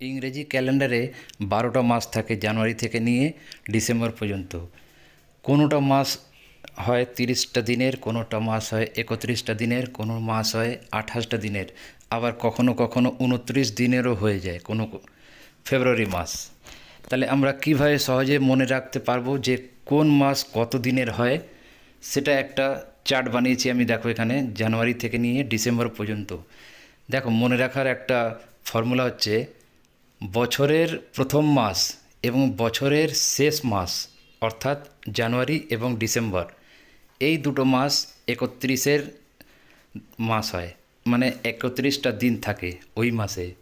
ইংরেজি ক্যালেন্ডারে বারোটা মাস থাকে জানুয়ারি থেকে নিয়ে ডিসেম্বর পর্যন্ত। কোনোটা মাস হয় তিরিশটা দিনের, কোনোটা মাস হয় একত্রিশটা দিনের, কোনো মাস হয় আঠাশটা দিনের। আবার কখনো কখনো উনত্রিশ দিনেরও হয়ে যায় কোনো ফেব্রুয়ারি মাস। তাহলে আমরা কীভাবে সহজে মনে রাখতে পারব যে কোন মাস কত দিনের হয়? সেটা একটা চার্ট বানিয়েছি আমি, দেখো এখানে, জানুয়ারি থেকে নিয়ে ডিসেম্বর পর্যন্ত। দেখো, মনে রাখার একটা ফর্মুলা হচ্ছে বছরের প্রথম মাস এবং বছরের শেষ মাস, অর্থাৎ জানুয়ারি এবং ডিসেম্বর, এই দুটো মাস একত্রিশের মাস হয় মানে একত্রিশটা দিন থাকে ওই মাসে।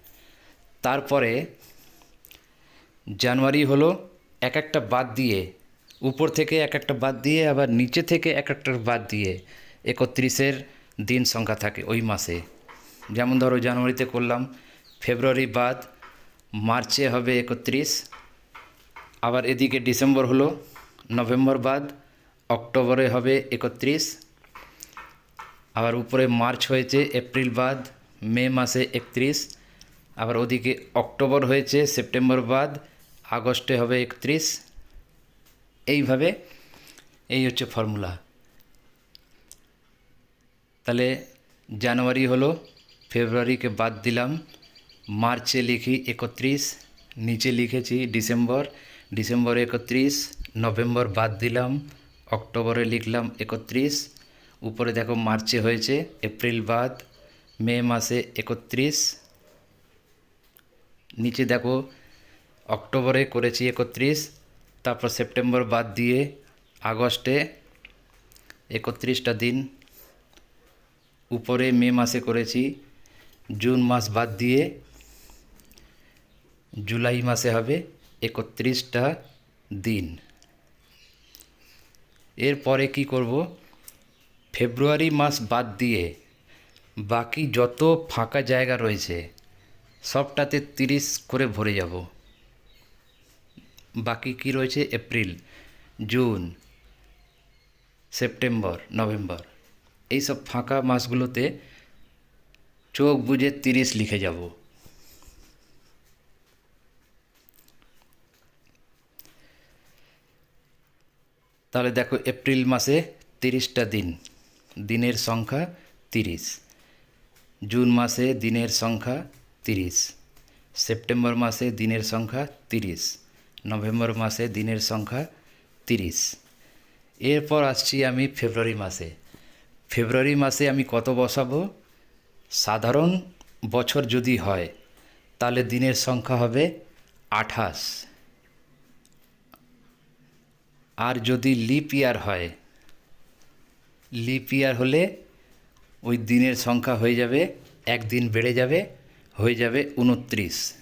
তারপরে জানুয়ারি হলো এক একটা বাদ দিয়ে, উপর থেকে এক একটা বাদ দিয়ে, আবার নিচে থেকে এক একটা বাদ দিয়ে একত্রিশের দিন সংখ্যা থাকে ওই মাসে। যেমন ধরো জানুয়ারিতে করলাম, ফেব্রুয়ারি বাদ মার্চে হবে একত্রিশ। আবার এদিকে ডিসেম্বর হলো, নভেম্বর বাদ, অক্টোবরে হবে একত্রিশ। আবার উপরে মার্চ হয়েছে, এপ্রিল বাদ, মে মাসে একত্রিশ। আবার ওদিকে অক্টোবর হয়েছে, সেপ্টেম্বর বাদ, আগস্টে হবে একত্রিশ। এইভাবে এই হচ্ছে ফর্মুলা। তাহলে জানুয়ারি হলো, ফেব্রুয়ারিকে বাদ দিলাম। মার্চে লিখি একত্রিশ, নিচে লিখেছি ডিসেম্বর ডিসেম্বর একত্রিশ, নভেম্বর বাদ দিলাম, অক্টোবরে লিখলাম একত্রিশ, উপরে দেখো মার্চে হয়েছে, এপ্রিল বাদ, মে মাসে একত্রিশ, নিচে দেখো অক্টোবরে করেছি একত্রিশ, তারপর সেপ্টেম্বর বাদ দিয়ে আগস্টে একত্রিশটা দিন, উপরে মে মাসে করেছি, জুন মাস বাদ দিয়ে জুলাই মাসে হবে একত্রিশটা দিন। এরপরে কি করব? ফেব্রুয়ারি মাস বাদ দিয়ে বাকি যত ফাঁকা জায়গা রয়েছে, সবটাতে তিরিশ করে ভরে যাব। বাকি কি রয়েছে? April, June, September, November. এইসব ফাঁকা মাসগুলোতে চোখ বুঝে তিরিশ লিখে যাব। তাহলে দেখো এপ্রিল মাসে তিরিশটা দিন, দিনের সংখ্যা তিরিশ। জুন মাসে দিনের সংখ্যা তিরিশ। সেপ্টেম্বর মাসে দিনের সংখ্যা তিরিশ। নভেম্বর মাসে দিনের সংখ্যা তিরিশ। এরপর আসছি আমি ফেব্রুয়ারি মাসে। ফেব্রুয়ারি মাসে আমি কত বসাবো? সাধারণ বছর যদি হয়, তাহলে দিনের সংখ্যা হবে আঠাশ। আর যদি লিপ ইয়ার হয় লিপ ইয়ার হলে ওই দিনের সংখ্যা হয়ে যাবে, একদিন বেড়ে যাবে, হয়ে যাবে উনত্রিশ।